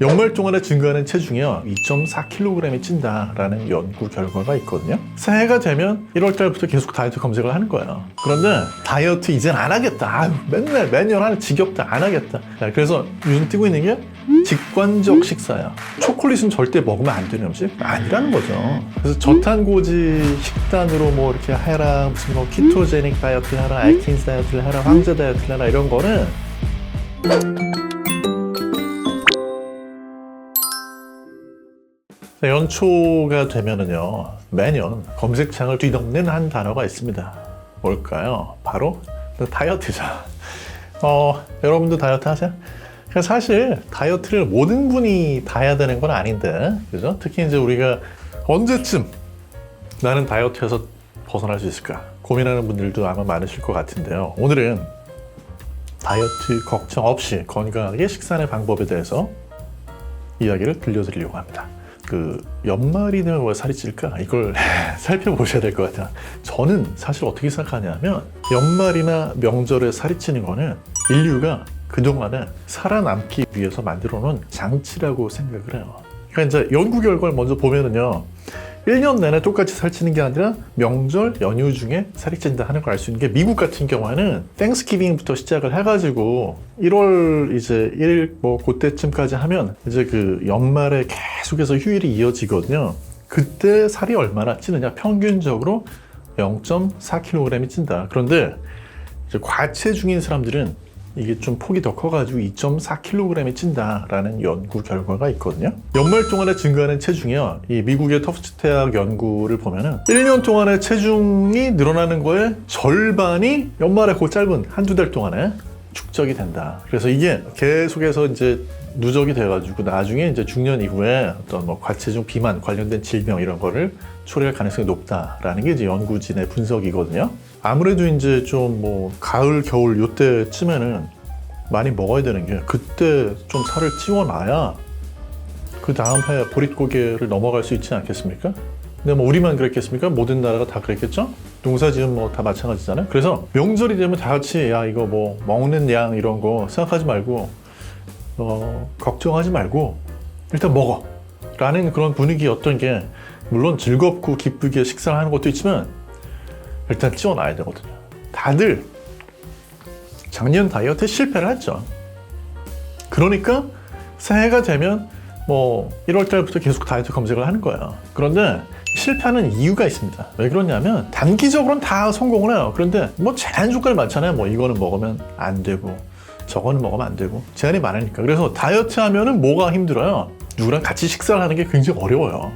연말 동안에 증가하는 체중이요 2.4kg이 찐다라는 연구 결과가 있거든요. 새해가 되면 1월달부터 계속 다이어트 검색을 하는 거예요. 그런데 다이어트 이젠 안 하겠다. 아유, 맨날 매년 하는 지겹다. 안 하겠다. 자, 그래서 요즘 뜨고 있는 게 직관적 식사야. 초콜릿은 절대 먹으면 안 되는 음식 아니라는 거죠. 그래서 저탄고지 식단으로 뭐 이렇게 해라 무슨 뭐 키토제닉 다이어트 하라, 알킨스 다이어트를 하라, 황제 다이어트를 하라 이런 거는 연초가 되면은요 매년 검색창을 뒤덮는 한 단어가 있습니다. 뭘까요? 바로 다이어트죠. 어, 여러분도 다이어트 하세요? 그러니까 사실 다이어트를 모든 분이 다 해야 되는 건 아닌데, 그죠? 특히 이제 우리가 언제쯤 나는 다이어트에서 벗어날 수 있을까 고민하는 분들도 아마 많으실 것 같은데요. 오늘은 다이어트 걱정 없이 건강하게 식사하는 방법에 대해서 이야기를 들려드리려고 합니다. 그 연말이 되면 왜 살이 찔까? 이걸 살펴보셔야 될 것 같아요. 저는 사실 어떻게 생각하냐면 연말이나 명절에 살이 찌는 거는 인류가 그동안에 살아남기 위해서 만들어 놓은 장치라고 생각을 해요. 그러니까 이제 연구 결과를 먼저 보면은요. 1년 내내 똑같이 살찌는 게 아니라 명절 연휴 중에 살이 찐다 하는 걸 알 수 있는 게 미국 같은 경우에는 땡스기빙부터 시작을 해가지고 1월 이제 1일 뭐 그때쯤까지 하면 이제 그 연말에 계속해서 휴일이 이어지거든요. 그때 살이 얼마나 찌느냐 평균적으로 0.4kg이 찐다. 그런데 이제 과체 중인 사람들은 이게 좀 폭이 더 커가지고 2.4kg이 찐다라는 연구 결과가 있거든요. 연말 동안에 증가하는 체중이요. 이 미국의 터프트 대학 연구를 보면은 1년 동안의 체중이 늘어나는 거에 절반이 연말에 그 짧은 한두 달 동안에 축적이 된다. 그래서 이게 계속해서 이제 누적이 돼가지고 나중에 이제 중년 이후에 어떤 뭐 과체중 비만 관련된 질병 이런 거를 초래할 가능성이 높다라는 게 이제 연구진의 분석이거든요. 아무래도 이제 좀 뭐 가을 겨울 요때쯤에는 많이 먹어야 되는 게 그때 좀 살을 찌워놔야 그 다음 해 보릿고개를 넘어갈 수 있지 않겠습니까? 근데 뭐 우리만 그랬겠습니까? 모든 나라가 다 그랬겠죠? 농사 지은 뭐 다 마찬가지잖아요. 그래서 명절이 되면 다 같이 야 이거 뭐 먹는 양 이런 거 생각하지 말고 어, 걱정하지 말고 일단 먹어 라는 그런 분위기였던 게 물론 즐겁고 기쁘게 식사를 하는 것도 있지만 일단 찌워놔야 되거든요. 다들 작년 다이어트 실패를 했죠. 그러니까 새해가 되면 뭐 1월 달부터 계속 다이어트 검색을 하는 거예요. 그런데 실패하는 이유가 있습니다. 왜 그러냐면 단기적으로는 다 성공을 해요. 그런데 뭐 제한 조건이 많잖아요. 뭐 이거는 먹으면 안 되고 저거는 먹으면 안 되고 제한이 많으니까. 그래서 다이어트 하면은 뭐가 힘들어요? 누구랑 같이 식사를 하는 게 굉장히 어려워요.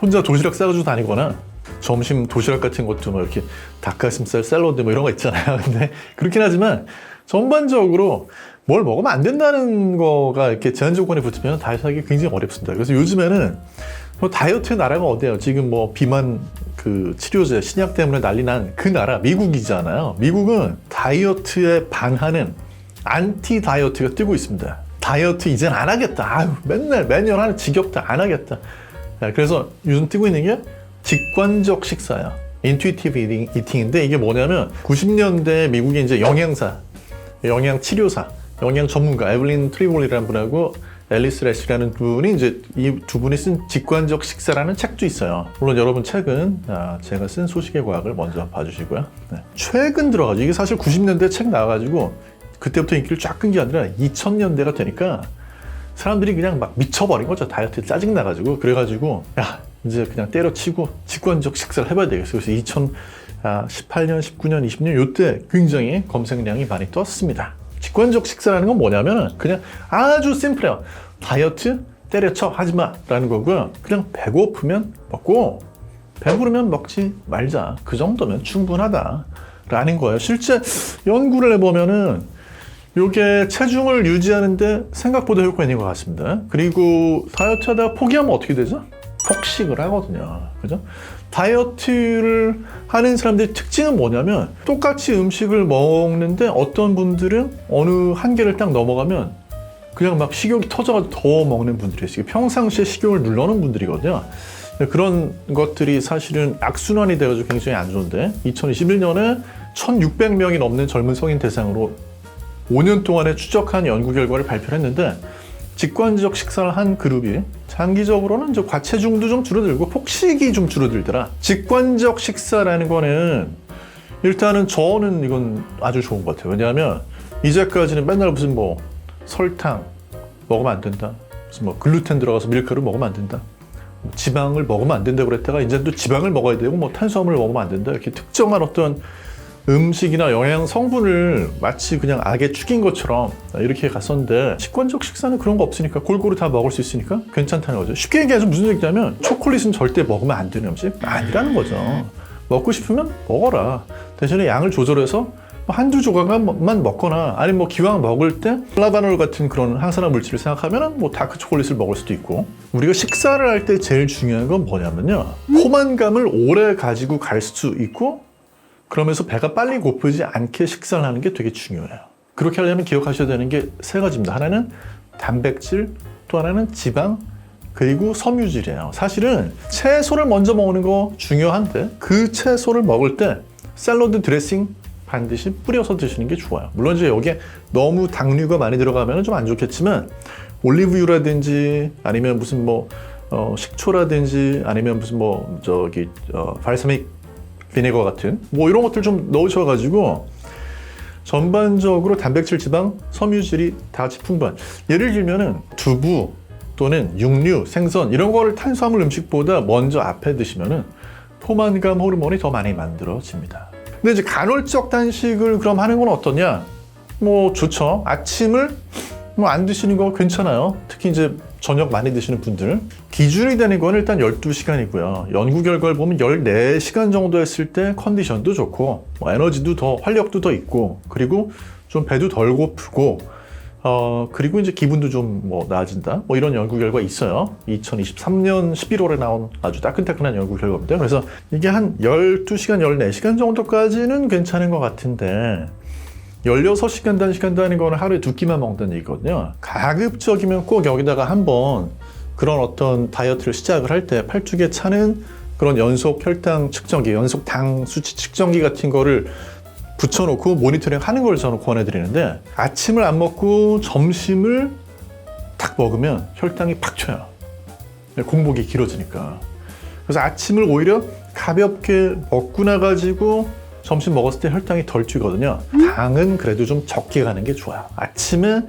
혼자 도시락 싸가지고 다니거나 점심 도시락 같은 것도 뭐 이렇게 닭가슴살 샐러드 뭐 이런 거 있잖아요. 근데 그렇긴 하지만 전반적으로 뭘 먹으면 안 된다는 거가 이렇게 제한 조건이 붙으면 다이어트 하기 굉장히 어렵습니다. 그래서 요즘에는 뭐 다이어트의 나라가 어디예요? 지금 뭐 비만 그 치료제 신약 때문에 난리 난 그 나라 미국이잖아요. 미국은 다이어트에 반하는 안티 다이어트가 뜨고 있습니다. 다이어트 이젠 안 하겠다. 아유, 맨날 매년 하는 지겹다. 안 하겠다. 자, 그래서 요즘 뜨고 있는 게 직관적 식사야. 인투이티브 이팅인데 이게 뭐냐면 90년대 미국의 이제 영양사, 영양 치료사, 영양 전문가 에블린 트리볼이라는 분하고 앨리스 레시라는 분이 이제 이 두 분이 쓴 직관적 식사라는 책도 있어요. 물론 여러분 책은 아, 제가 쓴 소식의 과학을 먼저 봐주시고요. 네. 최근 들어가지고 이게 사실 90년대 책 나와가지고 그때부터 인기를 쫙 끈 게 아니라 2000년대가 되니까 사람들이 그냥 막 미쳐버린 거죠. 다이어트 짜증 나가지고 그래가지고 야 이제 그냥 때려치고 직관적 식사를 해봐야 되겠어. 그래서 2018년, 19년, 20년 요때 굉장히 검색량이 많이 떴습니다. 직관적 식사라는 건 뭐냐면 그냥 아주 심플해요. 다이어트 때려쳐 하지 마라는 거고요. 그냥 배고프면 먹고 배부르면 먹지 말자. 그 정도면 충분하다 라는 거예요. 실제 연구를 해보면은 이게 체중을 유지하는데 생각보다 효과 있는 것 같습니다. 그리고 다이어트 하다가 포기하면 어떻게 되죠? 폭식을 하거든요. 그죠? 다이어트를 하는 사람들의 특징은 뭐냐면 똑같이 음식을 먹는데 어떤 분들은 어느 한계를 딱 넘어가면 그냥 막 식욕이 터져가지고 더 먹는 분들이 있어요. 평상시에 식욕을 눌러놓은 분들이거든요. 그런 것들이 사실은 악순환이 돼가지고 굉장히 안 좋은데 2021년에 1,600명이 넘는 젊은 성인 대상으로 5년 동안에 추적한 연구 결과를 발표했는데 직관적 식사를 한 그룹이 장기적으로는 이제 과체중도 좀 줄어들고 폭식이 좀 줄어들더라. 직관적 식사라는 거는 일단은 저는 이건 아주 좋은 것 같아요. 왜냐하면 이제까지는 맨날 무슨 뭐 설탕 먹으면 안 된다. 무슨 뭐 글루텐 들어가서 밀가루 먹으면 안 된다. 지방을 먹으면 안 된다고 그랬다가 이제 또 지방을 먹어야 되고 뭐 탄수화물을 먹으면 안 된다. 이렇게 특정한 어떤 음식이나 영양 성분을 마치 그냥 악에 죽인 것처럼 이렇게 갔었는데 식관적 식사는 그런 거 없으니까 골고루 다 먹을 수 있으니까 괜찮다는 거죠. 쉽게 얘기해서 무슨 얘기냐면 초콜릿은 절대 먹으면 안 되는 음식 아니라는 거죠. 먹고 싶으면 먹어라. 대신에 양을 조절해서 뭐 한두 조각만 먹거나 아니면 뭐 기왕 먹을 때 플라바놀 같은 그런 항산화 물질을 생각하면 뭐 다크 초콜릿을 먹을 수도 있고 우리가 식사를 할 때 제일 중요한 건 뭐냐면요 포만감을 오래 가지고 갈 수 있고 그러면서 배가 빨리 고프지 않게 식사를 하는 게 되게 중요해요. 그렇게 하려면 기억하셔야 되는 게 세 가지입니다. 하나는 단백질, 또 하나는 지방, 그리고 섬유질이에요. 사실은 채소를 먼저 먹는 거 중요한데 그 채소를 먹을 때 샐러드 드레싱 반드시 뿌려서 드시는 게 좋아요. 물론 이제 여기에 너무 당류가 많이 들어가면 좀 안 좋겠지만 올리브유라든지 아니면 무슨 뭐 어, 식초라든지 아니면 무슨 뭐 저기 어, 발사믹 비네거 같은 뭐 이런 것들 좀 넣으셔가지고 전반적으로 단백질, 지방, 섬유질이 다 같이 풍부한 예를 들면은 두부 또는 육류, 생선 이런 거를 탄수화물 음식보다 먼저 앞에 드시면은 포만감 호르몬이 더 많이 만들어집니다. 근데 이제 간헐적 단식을 그럼 하는 건 어떠냐? 뭐 좋죠. 아침을 뭐 안 드시는 거 괜찮아요. 특히 이제 저녁 많이 드시는 분들. 기준이 되는 건 일단 12시간이고요. 연구 결과를 보면 14시간 정도 했을 때 컨디션도 좋고, 뭐 에너지도 더, 활력도 더 있고, 그리고 좀 배도 덜 고프고, 어, 그리고 이제 기분도 좀 뭐 나아진다. 뭐 이런 연구 결과 있어요. 2023년 11월에 나온 아주 따끈따끈한 연구 결과입니다. 그래서 이게 한 12시간, 14시간 정도까지는 괜찮은 것 같은데, 16시간 단식한다는 는 거는 하루에 두 끼만 먹는다는 얘기거든요. 가급적이면 꼭 여기다가 한번 그런 어떤 다이어트를 시작을 할 때 팔뚝에 차는 그런 연속 혈당 측정기, 연속 당 수치 측정기 같은 거를 붙여놓고 모니터링 하는 걸 저는 권해드리는데 아침을 안 먹고 점심을 딱 먹으면 혈당이 팍 쳐요. 공복이 길어지니까. 그래서 아침을 오히려 가볍게 먹고 나가지고 점심 먹었을 때 혈당이 덜 찌거든요. 당은 그래도 좀 적게 가는 게 좋아요. 아침에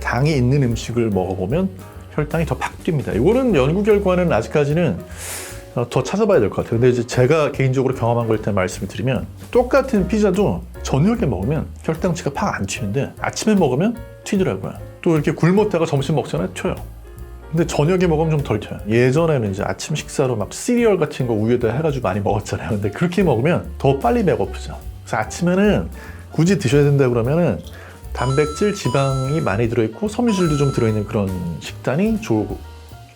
당이 있는 음식을 먹어보면 혈당이 더 팍 뜁니다. 이거는 연구 결과는 아직까지는 어, 더 찾아봐야 될 것 같아요. 근데 이제 제가 개인적으로 경험한 걸때 말씀을 드리면 똑같은 피자도 저녁에 먹으면 혈당치가 팍 안 튀는데 아침에 먹으면 튀더라고요. 또 이렇게 굶었다가 점심 먹잖아요. 튀어요. 근데 저녁에 먹으면 좀덜 튀어요. 예전에는 이제 아침 식사로 막 시리얼 같은 거 우유에다 해가지고 많이 먹었잖아요. 근데 그렇게 먹으면 더 빨리 배고프죠. 그래서 아침에는 굳이 드셔야 된다 그러면은 단백질, 지방이 많이 들어있고 섬유질도 좀 들어있는 그런 식단이 좋,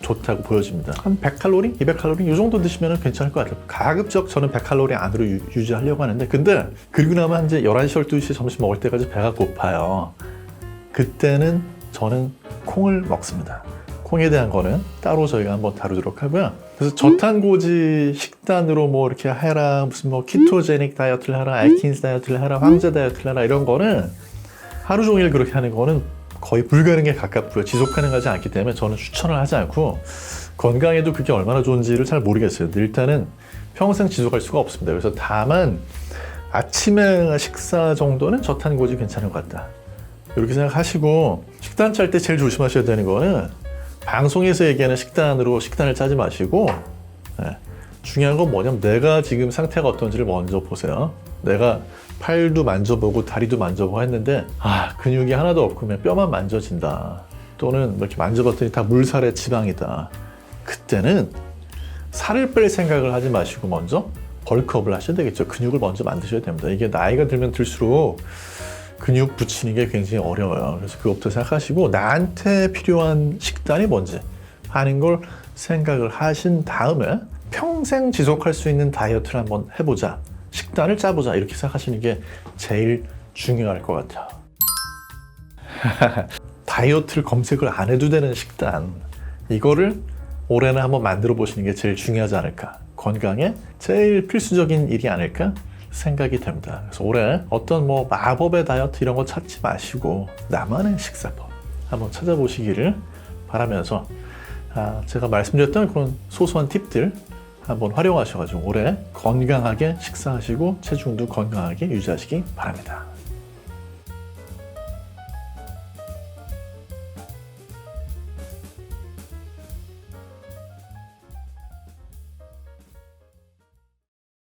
좋다고 보여집니다. 한 100칼로리, 200칼로리 이 정도 드시면 괜찮을 것 같아요. 가급적 저는 100칼로리 안으로 유, 유지하려고 하는데 근데 그리고 나면 이제 11시, 12시 점심 먹을 때까지 배가 고파요. 그때는 저는 콩을 먹습니다. 콩에 대한 거는 따로 저희가 한번 다루도록 하고요. 그래서 저탄고지 식단으로 뭐 이렇게 해라, 무슨 뭐 키토제닉 다이어트를 하라, 알킨스 다이어트를 하라, 황제 다이어트를 하라 이런 거는 하루 종일 그렇게 하는 거는 거의 불가능에 가깝고요. 지속 가능하지 않기 때문에 저는 추천을 하지 않고 건강에도 그게 얼마나 좋은지를 잘 모르겠어요. 일단은 평생 지속할 수가 없습니다. 그래서 다만 아침에 식사 정도는 저탄고지 괜찮은 것 같다. 이렇게 생각하시고 식단 짤 때 제일 조심하셔야 되는 거는 방송에서 얘기하는 식단으로 식단을 짜지 마시고 네. 중요한 건 뭐냐면 내가 지금 상태가 어떤지를 먼저 보세요. 내가 팔도 만져보고 다리도 만져보고 했는데 아 근육이 하나도 없고 그냥 뼈만 만져진다. 또는 뭐 이렇게 만져봤더니 다 물살의 지방이다. 그때는 살을 뺄 생각을 하지 마시고 먼저 벌크업을 하셔야 되겠죠. 근육을 먼저 만드셔야 됩니다. 이게 나이가 들면 들수록 근육 붙이는 게 굉장히 어려워요. 그래서 그것부터 생각하시고 나한테 필요한 식단이 뭔지 하는 걸 생각을 하신 다음에 평생 지속할 수 있는 다이어트를 한번 해보자. 식단을 짜보자. 이렇게 생각하시는 게 제일 중요할 것 같아요. 다이어트를 검색을 안 해도 되는 식단. 이거를 올해는 한번 만들어 보시는 게 제일 중요하지 않을까. 건강에 제일 필수적인 일이 아닐까 생각이 됩니다. 그래서 올해 어떤 뭐 마법의 다이어트 이런 거 찾지 마시고 나만의 식사법 한번 찾아보시기를 바라면서 아, 제가 말씀드렸던 그런 소소한 팁들 한번 활용하셔가지고 올해 건강하게 식사하시고 체중도 건강하게 유지하시기 바랍니다.